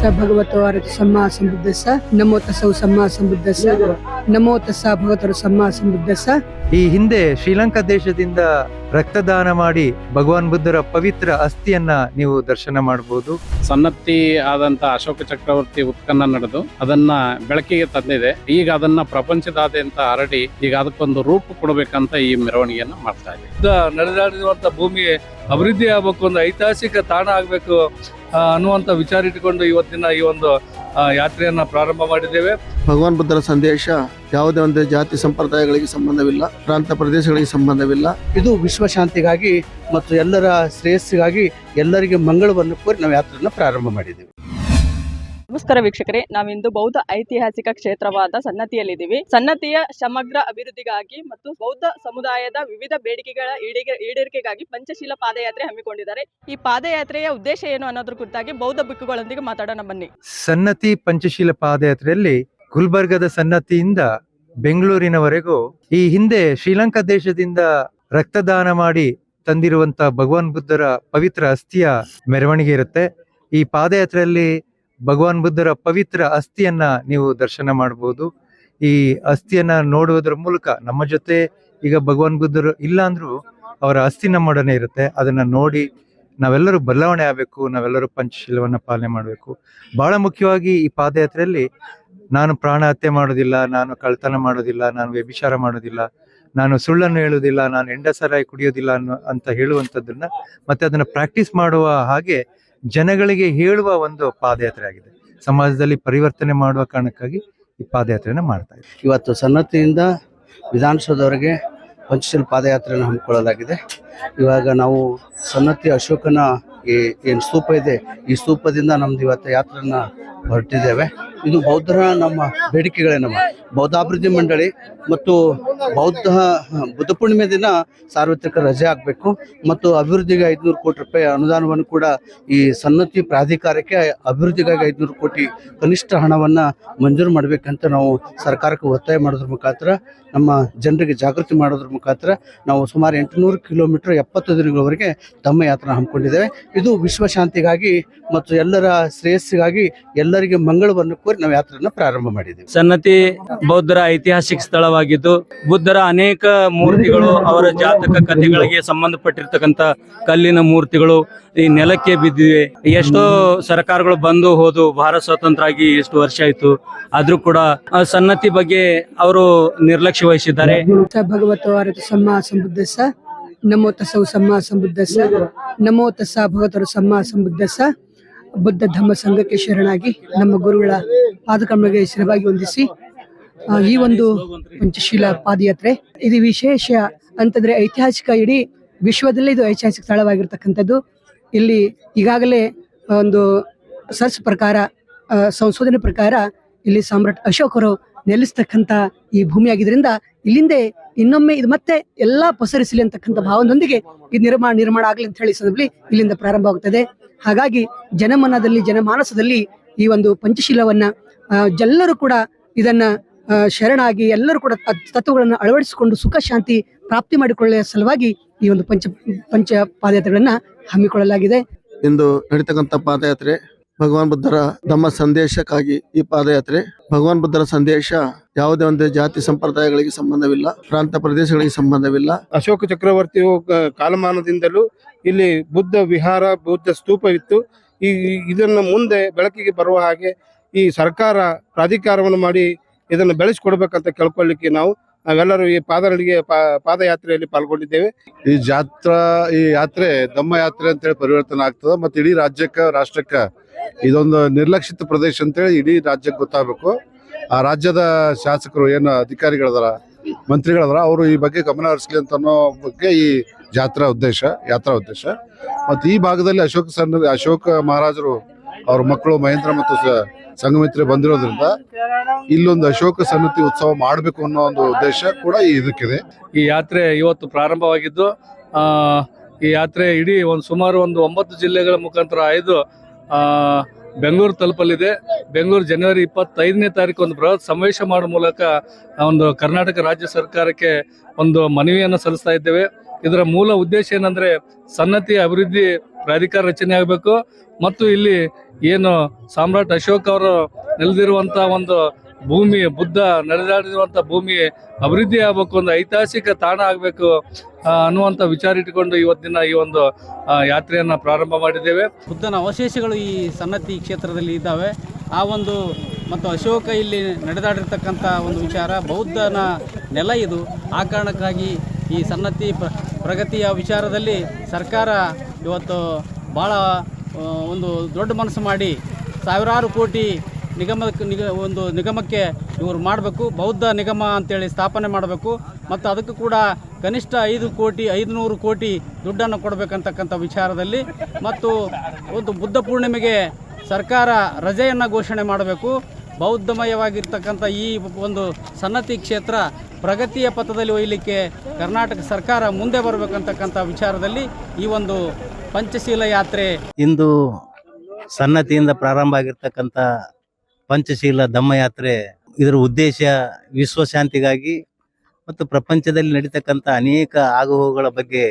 ಸ ಭಗವತೋ ಅರತಿ ಸಮ್ಮ ಸಂಬುದ್ಧಸ ನಮೋ ತಸೌ ಸಮ್ಮ ಸಂಬುದ್ಧಸ ನಮೋ ತಸ ಭಗವತರು ಸಮ್ಮ ಸಂಬುದ್ಧಸ ಈ ಹಿಂದೆ ಶ್ರೀಲಂಕಾ ದೇಶದಿಂದ ರಕ್ತದಾನ ಮಾಡಿ ಭಗವಾನ್ ಬುದ್ಧರ ಪವಿತ್ರ ಅಸ್ಥಿಯನ್ನ ನೀವು ದರ್ಶನ ಮಾಡಬಹುದು. ಸನ್ನತಿ ಆದಂತ ಅಶೋಕ ಚಕ್ರವರ್ತಿ ಉತ್ಕನ್ನ ನಡೆದು ಅದನ್ನ ಬೆಳಕಿಗೆ ತಂದಿದೆ. ಈಗ ಅದನ್ನ ಪ್ರಪಂಚದಾದ್ಯಂತ ಹರಡಿ ಈಗ ಅದಕ್ಕೊಂದು ರೂಪ ಕೊಡಬೇಕಂತ ಈ ಮೆರವಣಿಗೆಯನ್ನ ಮಾಡ್ತಾ ಇದೆ. ನಡೆದಾಡಿರುವಂತ ಭೂಮಿ ಅಭಿವೃದ್ಧಿ ಆಗ್ಬೇಕು ಒಂದು ಐತಿಹಾಸಿಕ ತಾಣ ಆಗ್ಬೇಕು. ಆ, ಅನ್ನುವಂತ ವಿಚಾರ ಇಟ್ಟುಕೊಂಡು ಇವತ್ತಿನ ಈ ಒಂದು ಯಾತ್ರೆಯನ್ನು ಯಾತ್ರೆಯನ್ನ ಪ್ರಾರಂಭ ಮಾಡಿದ್ದೇವೆ. ಭಗವಾನ್ ಬುದ್ಧರ ಸಂದೇಶ ಯಾವುದೇ ಒಂದು ಜಾತಿ ಸಂಪ್ರದಾಯಗಳಿಗೆ ಸಂಬಂಧವಿಲ್ಲ ಪ್ರಾಂತ ಪ್ರದೇಶಗಳಿಗೆ ಸಂಬಂಧವಿಲ್ಲ. ಇದು ವಿಶ್ವಶಾಂತಿಗಾಗಿ ಮತ್ತು ಎಲ್ಲರ ಶ್ರೇಯಸ್ಸಿಗಾಗಿ ಎಲ್ಲರಿಗೆ ಮಂಗಳವನ್ನು ಕೋರಿ ನಾವು ಯಾತ್ರೆಯನ್ನು ಪ್ರಾರಂಭ ಮಾಡಿದ್ದೀವಿ. ನಮಸ್ಕಾರ ವೀಕ್ಷಕರೇ, ನಾವಿಂದು ಬೌದ್ಧ ಐತಿಹಾಸಿಕ ಕ್ಷೇತ್ರವಾದ ಸನ್ನತಿಯಲ್ಲಿದ್ದೀವಿ. ಸನ್ನತಿಯ ಸಮಗ್ರ ಅಭಿವೃದ್ಧಿಗಾಗಿ ಮತ್ತು ಬೌದ್ಧ ಸಮುದಾಯದ ವಿವಿಧ ಬೇಡಿಕೆಗಳ ಈಡೇರಿಕೆ ಈಡೇರಿಕೆಗಾಗಿ ಪಂಚಶೀಲ ಪಾದಯಾತ್ರೆ ಹಮ್ಮಿಕೊಂಡಿದ್ದಾರೆ. ಈ ಪಾದಯಾತ್ರೆಯ ಉದ್ದೇಶ ಏನು ಅನ್ನೋದ್ರ ಕುರಿತಾಗಿ ಬೌದ್ಧ ಬಿಕ್ಕುಗಳೊಂದಿಗೆ ಮಾತಾಡೋಣ ಬನ್ನಿ. ಸನ್ನತಿ ಪಂಚಶೀಲ ಪಾದಯಾತ್ರೆಯಲ್ಲಿ ಗುಲ್ಬರ್ಗದ ಸನ್ನತಿಯಿಂದ ಬೆಂಗಳೂರಿನವರೆಗೂ ಈ ಹಿಂದೆ ಶ್ರೀಲಂಕಾ ದೇಶದಿಂದ ರಕ್ತದಾನ ಮಾಡಿ ತಂದಿರುವಂತ ಭಗವಾನ್ ಬುದ್ಧರ ಪವಿತ್ರ ಅಸ್ಥಿಯ ಮೆರವಣಿಗೆ ಇರುತ್ತೆ. ಈ ಪಾದಯಾತ್ರೆಯಲ್ಲಿ ಭಗವಾನ್ ಬುದ್ಧರ ಪವಿತ್ರ ಅಸ್ಥಿಯನ್ನ ನೀವು ದರ್ಶನ ಮಾಡಬಹುದು ಈ ಅಸ್ಥಿಯನ್ನ ನೋಡುವುದರ ಮೂಲಕ ನಮ್ಮ ಜೊತೆ ಈಗ ಭಗವಾನ್ ಬುದ್ಧರು ಇಲ್ಲ ಅಂದ್ರೂ ಅವರ ಅಸ್ಥಿ ನಮ್ಮೊಡನೆ ಇರುತ್ತೆ. ಅದನ್ನ ನೋಡಿ ನಾವೆಲ್ಲರೂ ಬದಲಾವಣೆ ಆಗಬೇಕು, ನಾವೆಲ್ಲರೂ ಪಂಚಶೀಲವನ್ನ ಪಾಲನೆ ಮಾಡಬೇಕು. ಬಹಳ ಮುಖ್ಯವಾಗಿ ಈ ಪಾದಯಾತ್ರೆಯಲ್ಲಿ ನಾನು ಪ್ರಾಣ ಹತ್ಯೆ ಮಾಡೋದಿಲ್ಲ, ನಾನು ಕಳ್ತನ ಮಾಡೋದಿಲ್ಲ, ನಾನು ವ್ಯಭಿಚಾರ ಮಾಡೋದಿಲ್ಲ, ನಾನು ಸುಳ್ಳನ್ನು ಹೇಳುವುದಿಲ್ಲ, ನಾನು ಎಂಡಸರಾಯಿ ಕುಡಿಯೋದಿಲ್ಲ ಅನ್ನೋ ಅಂತ ಹೇಳುವಂಥದ್ದನ್ನ ಮತ್ತೆ ಅದನ್ನ ಪ್ರಾಕ್ಟೀಸ್ ಮಾಡುವ ಹಾಗೆ ಜನಗಳಿಗೆ ಹೇಳುವ ಒಂದು ಪಾದಯಾತ್ರೆ ಆಗಿದೆ. ಸಮಾಜದಲ್ಲಿ ಪರಿವರ್ತನೆ ಮಾಡುವ ಕಾರಣಕ್ಕಾಗಿ ಈ ಪಾದಯಾತ್ರೆಯನ್ನು ಮಾಡ್ತಾ ಇದ್ದೀವಿ ಇವತ್ತು ಸನ್ನತಿಯಿಂದ ವಿಧಾನಸೌಧವರೆಗೆ ಪಂಚಶೀಲ ಪಾದಯಾತ್ರೆಯನ್ನು ಹಮ್ಮಿಕೊಳ್ಳಲಾಗಿದೆ. ಇವಾಗ ನಾವು ಸನ್ನತಿ ಅಶೋಕನ ಈ ಏನು ಸ್ತೂಪ ಇದೆ, ಈ ಸ್ತೂಪದಿಂದ ನಮ್ದು ಇವತ್ತು ಯಾತ್ರೆಯನ್ನು ಹೊರಟಿದ್ದೇವೆ. ಇದು ಬೌದ್ಧರ ನಮ್ಮ ಬೇಡಿಕೆಗಳೇನವ ಬೌದ್ಧಾಭಿವೃದ್ಧಿ ಮಂಡಳಿ ಮತ್ತು ಬೌದ್ಧ, ಬುದ್ಧ ಪೂರ್ಣಿಮೆ ದಿನ ಸಾರ್ವತ್ರಿಕ ರಜೆ ಆಗಬೇಕು ಮತ್ತು ಅಭಿವೃದ್ಧಿಗೆ ಐದುನೂರು ಕೋಟಿ ರೂಪಾಯಿ ಅನುದಾನವನ್ನು ಕೂಡ ಈ ಸನ್ನತಿ ಪ್ರಾಧಿಕಾರಕ್ಕೆ ಅಭಿವೃದ್ಧಿಗಾಗಿ ಐದುನೂರು ಕೋಟಿ ಕನಿಷ್ಠ ಹಣವನ್ನು ಮಂಜೂರು ಮಾಡಬೇಕಂತ ನಾವು ಸರ್ಕಾರಕ್ಕೆ ಒತ್ತಾಯ ಮಾಡೋದ್ರ ಮುಖಾಂತರ, ನಮ್ಮ ಜನರಿಗೆ ಜಾಗೃತಿ ಮಾಡೋದ್ರ ಮುಖಾಂತರ ನಾವು ಸುಮಾರು ಎಂಟುನೂರು ಕಿಲೋಮೀಟರ್ ಎಪ್ಪತ್ತು ದಿನಗಳವರೆಗೆ ತಮ್ಮ ಯಾತ್ರೆ ಹಮ್ಮಿಕೊಂಡಿದ್ದೇವೆ. ಇದು ವಿಶ್ವಶಾಂತಿಗಾಗಿ ಮತ್ತು ಎಲ್ಲರ ಶ್ರೇಯಸ್ಸಿಗಾಗಿ ಎಲ್ಲರಿಗೆ ಮಂಗಳವನ್ನು ಕೋರಿ ನಾವು ಯಾತ್ರೆಯನ್ನು ಪ್ರಾರಂಭ ಮಾಡಿದ್ದೇವೆ. ಸನ್ನತಿ ಬೌದ್ಧರ ಐತಿಹಾಸಿಕ ಸ್ಥಳವಾಗಿದ್ದು ಬುದ್ಧರ ಅನೇಕ ಮೂರ್ತಿಗಳು ಅವರ ಜಾತಕ ಕಥೆಗಳಿಗೆ ಸಂಬಂಧಪಟ್ಟಿರ್ತಕ್ಕಂಥ ಕಲ್ಲಿನ ಮೂರ್ತಿಗಳು ಈ ನೆಲಕ್ಕೆ ಬಿದ್ದಿವೆ. ಎಷ್ಟೋ ಸರ್ಕಾರಗಳು ಬಂದು ಹೋದು ಭಾರತ ಸ್ವತಂತ್ರ ಆಗಿ ಎಷ್ಟು ವರ್ಷ ಆಯ್ತು. ಆದ್ರೂ ಕೂಡ ಸನ್ನತಿ ಬಗ್ಗೆ ಅವರು ನಿರ್ಲಕ್ಷ್ಯ ವಹಿಸಿದ್ದಾರೆ. ಭಗವತೋ ಅರತಿ ಸಮ್ಮ ನಮೋ ತಸವು ಸಮ್ಮ ಸಂಬುದ್ಧಸ್ಸ ನಮೋ ತಸ ಭಗವತರು ಸಮ್ಮ ಸಂಬುದ್ಧಸ್ಸ ಬುದ್ಧ ಧಮ್ಮ ಸಂಘಕ್ಕೆ ಶರಣಾಗಿ ನಮ್ಮ ಗುರುಗಳ ಪಾದಕಮಗೆ ಶಿರವಾಗಿ ವಂದಿಸಿ ಆ, ಈ ಒಂದು ಪಂಚಶೀಲ ಪಾದಯಾತ್ರೆ. ಇದು ವಿಶೇಷ ಅಂತಂದ್ರೆ ಐತಿಹಾಸಿಕ ಇಡೀ ವಿಶ್ವದಲ್ಲೇ ಇದು ಐತಿಹಾಸಿಕ ಸ್ಥಳವಾಗಿರ್ತಕ್ಕಂಥದ್ದು. ಇಲ್ಲಿ ಈಗಾಗಲೇ ಒಂದು ಸರ್ಚ್ ಪ್ರಕಾರ ಸಂಶೋಧನೆ ಪ್ರಕಾರ ಇಲ್ಲಿ ಸಾಮ್ರಾಟ್ ಅಶೋಕರು ನೆಲೆಸ್ತಕ್ಕಂಥ ಈ ಭೂಮಿ ಆಗಿದ್ರಿಂದ ಇಲ್ಲಿಂದೇ ಇನ್ನೊಮ್ಮೆ ಇದು ಮತ್ತೆ ಎಲ್ಲಾ ಪಸರಿಸಲಿ ಅಂತಕ್ಕಂಥ ಭಾವನೊಂದಿಗೆ ಇದು ನಿರ್ಮಾಣ ನಿರ್ಮಾಣ ಆಗಲಿ ಅಂತ ಹೇಳಿ ಸಂದರ್ಭದಲ್ಲಿ ಇಲ್ಲಿಂದ ಪ್ರಾರಂಭ ಆಗುತ್ತದೆ. ಹಾಗಾಗಿ ಜನಮನದಲ್ಲಿ, ಜನಮಾನಸದಲ್ಲಿ ಈ ಒಂದು ಪಂಚಶೀಲವನ್ನ ಎಲ್ಲರೂ ಕೂಡ ಇದನ್ನ ಶರಣಾಗಿ ಎಲ್ಲರೂ ಕೂಡ ತತ್- ತತ್ವಗಳನ್ನು ಅಳವಡಿಸಿಕೊಂಡು ಸುಖ ಶಾಂತಿ ಪ್ರಾಪ್ತಿ ಮಾಡಿಕೊಳ್ಳುವ ಸಲುವಾಗಿ ಈ ಒಂದು ಪಂಚ ಪಂಚ ಪಾದಯಾತ್ರೆಗಳನ್ನ ಹಮ್ಮಿಕೊಳ್ಳಲಾಗಿದೆ. ಇಂದು ನಡೀತಕ್ಕಂಥ ಪಾದಯಾತ್ರೆ ಭಗವಾನ್ ಬುದ್ಧರ ಧಮ್ಮ ಸಂದೇಶಕ್ಕಾಗಿ ಈ ಪಾದಯಾತ್ರೆ. ಭಗವಾನ್ ಬುದ್ಧರ ಸಂದೇಶ ಯಾವುದೇ ಒಂದು ಜಾತಿ ಸಂಪ್ರದಾಯಗಳಿಗೆ ಸಂಬಂಧವಿಲ್ಲ ಪ್ರಾಂತ ಪ್ರದೇಶಗಳಿಗೆ ಸಂಬಂಧವಿಲ್ಲ. ಅಶೋಕ ಚಕ್ರವರ್ತಿಯು ಕಾಲಮಾನದಿಂದಲೂ ಇಲ್ಲಿ ಬುದ್ಧ ವಿಹಾರ ಬುದ್ಧ ಸ್ತೂಪವಿತ್ತು. ಈ- ಇದನ್ನ ಮುಂದೆ ಬೆಳಕಿಗೆ ಬರುವ ಹಾಗೆ ಈ ಸರ್ಕಾರ ಪ್ರಾಧಿಕಾರವನ್ನು ಮಾಡಿ ಇದನ್ನು ಬೆಳೆಸಿಕೊಡ್ಬೇಕಂತ ಕೇಳ್ಕೊಳ್ಳಿಕ್ಕೆ ನಾವು ನಾವೆಲ್ಲರೂ ಈ ಪಾದಗಳಿಗೆ ಪಾ- ಪಾದಯಾತ್ರೆಯಲ್ಲಿ ಪಾಲ್ಗೊಂಡಿದ್ದೇವೆ. ಈ ಜಾತ್ರಾ, ಈ ಯಾತ್ರೆ ದಮ್ಮ ಯಾತ್ರೆ ಅಂತೇಳಿ ಪರಿವರ್ತನೆ ಆಗ್ತದೆ ಮತ್ತೆ ಇಡೀ ರಾಜ್ಯಕ್ಕೆ, ರಾಷ್ಟ್ರಕ್ಕೆ ಇದೊಂದು ನಿರ್ಲಕ್ಷಿತ ಪ್ರದೇಶ ಅಂತೇಳಿ ಇಡೀ ರಾಜ್ಯಕ್ಕೆ ಗೊತ್ತಾಗಬೇಕು. ಆ ರಾಜ್ಯದ ಶಾಸಕರು ಏನು ಅಧಿಕಾರಿಗಳದಾರ, ಮಂತ್ರಿಗಳದಾರ, ಅವರು ಈ ಬಗ್ಗೆ ಗಮನ ಹರಿಸಲಿ ಅಂತ ಅನ್ನೋ ಬಗ್ಗೆ ಈ ಜಾತ್ರಾ ಉದ್ದೇಶ, ಯಾತ್ರಾ ಉದ್ದೇಶ. ಮತ್ತು ಈ ಭಾಗದಲ್ಲಿ ಅಶೋಕ ಸಣ್ಣ ಅಶೋಕ ಮಹಾರಾಜರು, ಅವ್ರ ಮಕ್ಕಳು ಮಹೇಂದ್ರ ಮತ್ತು ಸ- ಸಂಘಮಿತ್ರೆ ಬಂದಿರೋದ್ರಿಂದ ಇಲ್ಲೊಂದು ಅಶೋಕ ಸನ್ನತಿ ಉತ್ಸವ ಮಾಡಬೇಕು ಅನ್ನೋ ಒಂದು ಉದ್ದೇಶ ಕೂಡ ಇದಕ್ಕಿದೆ. ಈ ಯಾತ್ರೆ ಇವತ್ತು ಪ್ರಾರಂಭವಾಗಿದ್ದು, ಆ, ಈ ಯಾತ್ರೆ ಇಡೀ ಒಂದು ಸುಮಾರು ಒಂದು ಒಂಬತ್ತು ಜಿಲ್ಲೆಗಳ ಮುಖಾಂತರ ಆಯ್ದು, ಆ, ಬೆಂಗಳೂರು ತಲುಪಲಿದೆ. ಬೆಂಗಳೂರು ಜನವರಿ ಇಪ್ಪತ್ತೈದನೇ ತಾರೀಕು ಒಂದು ಬೃಹತ್ ಸಮಾವೇಶ ಮಾಡುವ ಮೂಲಕ ಒಂದು ಕರ್ನಾಟಕ ರಾಜ್ಯ ಸರ್ಕಾರಕ್ಕೆ ಒಂದು ಮನವಿಯನ್ನು ಸಲ್ಲಿಸ್ತಾ ಇದ್ದೇವೆ. ಇದರ ಮೂಲ ಉದ್ದೇಶ ಏನಂದ್ರೆ ಸನ್ನತಿ ಅಭಿವೃದ್ಧಿ ಪ್ರಾಧಿಕಾರ ರಚನೆ ಆಗಬೇಕು. ಮತ್ತು ಇಲ್ಲಿ ಏನು ಸಾಮ್ರಾಟ್ ಅಶೋಕ್ ಅವರು ನೆಲೆದಿರುವಂಥ ಒಂದು ಭೂಮಿ, ಬುದ್ಧ ನಡೆದಾಡಿರುವಂಥ ಭೂಮಿ ಅಭಿವೃದ್ಧಿ ಆಗಬೇಕು, ಒಂದು ಐತಿಹಾಸಿಕ ತಾಣ ಆಗಬೇಕು ಅನ್ನುವಂಥ ವಿಚಾರ ಇಟ್ಟುಕೊಂಡು ಇವತ್ತಿನ ಈ ಒಂದು ಯಾತ್ರೆಯನ್ನು ಪ್ರಾರಂಭ ಮಾಡಿದ್ದೇವೆ. ಬುದ್ಧನ ಅವಶೇಷಗಳು ಈ ಸನ್ನತಿ ಕ್ಷೇತ್ರದಲ್ಲಿ ಇದ್ದಾವೆ. ಆ ಒಂದು ಮತ್ತು ಅಶೋಕ ಇಲ್ಲಿ ನಡೆದಾಡಿರ್ತಕ್ಕಂಥ ಒಂದು ವಿಚಾರ, ಬೌದ್ಧನ ನೆಲ ಇದು. ಆ ಕಾರಣಕ್ಕಾಗಿ ಈ ಸನ್ನತಿ ಪ್ರ, ಪ್ರಗತಿಯ ವಿಚಾರದಲ್ಲಿ ಸರ್ಕಾರ ಇವತ್ತು ಭಾಳ ಒಂದು ದೊಡ್ಡ ಮನಸ್ಸು ಮಾಡಿ ಸಾವಿರಾರು ಕೋಟಿ ನಿಗಮಕ್ಕೆ, ನಿಗ, ಒಂದು ನಿಗಮಕ್ಕೆ ಇವರು ಮಾಡಬೇಕು. ಬೌದ್ಧ ನಿಗಮ ಅಂತೇಳಿ ಸ್ಥಾಪನೆ ಮಾಡಬೇಕು. ಮತ್ತು ಅದಕ್ಕೂ ಕೂಡ ಕನಿಷ್ಠ ಐದು ಕೋಟಿ, ಐದುನೂರು ಕೋಟಿ ದುಡ್ಡನ್ನು ಕೊಡಬೇಕಂತಕ್ಕಂಥ ವಿಚಾರದಲ್ಲಿ ಮತ್ತು ಒಂದು ಬುದ್ಧ ಪೂರ್ಣಿಮೆಗೆ ಸರ್ಕಾರ ರಜೆಯನ್ನು ಘೋಷಣೆ ಮಾಡಬೇಕು. ಬೌದ್ಧಮಯವಾಗಿರ್ತಕ್ಕಂಥ ಈ ಒಂದು ಸನ್ನತಿ ಕ್ಷೇತ್ರ ಪ್ರಗತಿಯ ಪಥದಲ್ಲಿ ಒಯ್ಯಲಿಕ್ಕೆ ಕರ್ನಾಟಕ ಸರ್ಕಾರ ಮುಂದೆ ಬರಬೇಕಂತಕ್ಕಂಥ ವಿಚಾರದಲ್ಲಿ ಈ ಒಂದು ಪಂಚಶೀಲ ಯಾತ್ರೆ. ಇಂದು ಸನ್ನತಿಯಿಂದ ಪ್ರಾರಂಭ ಆಗಿರ್ತಕ್ಕಂಥ ಪಂಚಶೀಲ ಧಮ್ಮಯಾತ್ರೆ ಇದರ ಉದ್ದೇಶ ವಿಶ್ವಶಾಂತಿಗಾಗಿ ಮತ್ತು ಪ್ರಪಂಚದಲ್ಲಿ ನಡೀತಕ್ಕಂಥ ಅನೇಕ ಆಗುಹೋಗುಗಳ ಬಗ್ಗೆ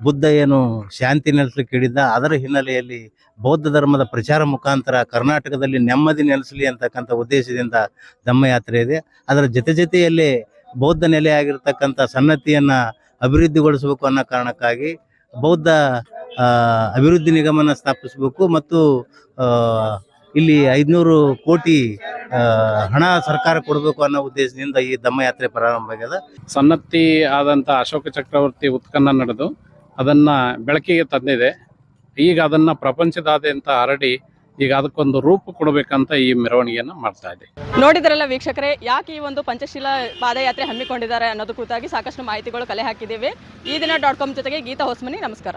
ಬುದ್ಧ ಏನು ಶಾಂತಿ ನೆಲೆಸಲಿಕ್ಕೆ ಹೇಳಿದ್ದ ಅದರ ಹಿನ್ನೆಲೆಯಲ್ಲಿ ಬೌದ್ಧ ಧರ್ಮದ ಪ್ರಚಾರ ಮುಖಾಂತರ ಕರ್ನಾಟಕದಲ್ಲಿ ನೆಮ್ಮದಿ ನೆಲೆಸಲಿ ಅಂತಕ್ಕಂಥ ಉದ್ದೇಶದಿಂದ ಧಮ್ಮಯಾತ್ರೆ ಇದೆ. ಅದರ ಜೊತೆ ಜೊತೆಯಲ್ಲಿ ಬೌದ್ಧ ನೆಲೆಯಾಗಿರ್ತಕ್ಕಂಥ ಸನ್ನತಿಯನ್ನ ಅಭಿವೃದ್ಧಿಗೊಳಿಸಬೇಕು ಅನ್ನೋ ಕಾರಣಕ್ಕಾಗಿ ಬೌದ್ಧ ಅಭಿವೃದ್ಧಿ ನಿಗಮನ ಸ್ಥಾಪಿಸಬೇಕು ಮತ್ತು ಆ, ಇಲ್ಲಿ ಐದುನೂರು ಕೋಟಿ ಆ, ಹಣ ಸರ್ಕಾರ ಕೊಡಬೇಕು ಅನ್ನೋ ಉದ್ದೇಶದಿಂದ ಈ ಧಮ್ಮಯಾತ್ರೆ ಪ್ರಾರಂಭ ಆಗ್ಯದ. ಸನ್ನತಿ ಆದಂತ ಅಶೋಕ ಚಕ್ರವರ್ತಿ ಉತ್ಖನ್ನ ನಡೆದು ಅದನ್ನ ಬೆಳಕಿಗೆ ತಂದಿದೆ. ಈಗ ಅದನ್ನ ಪ್ರಪಂಚದಾದ್ಯಂತ ಹರಡಿ ಈಗ ಅದಕ್ಕೊಂದು ರೂಪ ಕೊಡಬೇಕಂತ ಈ ಮೆರವಣಿಗೆಯನ್ನು ಮಾಡ್ತಾ ಇದೆ. ನೋಡಿದ್ರಲ್ಲ ವೀಕ್ಷಕರೇ ಯಾಕೆ ಈ ಒಂದು ಪಂಚಶೀಲ ಪಾದಯಾತ್ರೆ ಹಮ್ಮಿಕೊಂಡಿದ್ದಾರೆ ಅನ್ನೋದು ಕುರಿತಾಗಿ ಸಾಕಷ್ಟು ಮಾಹಿತಿಗಳು ಕಲೆ ಹಾಕಿದ್ದೇವೆ. ಈ ದಿನ ಡಾಟ್ ಕಾಮ್ ಜೊತೆಗೆ ಗೀತಾ ಹೊಸ್ಮನಿ ನಮಸ್ಕಾರ.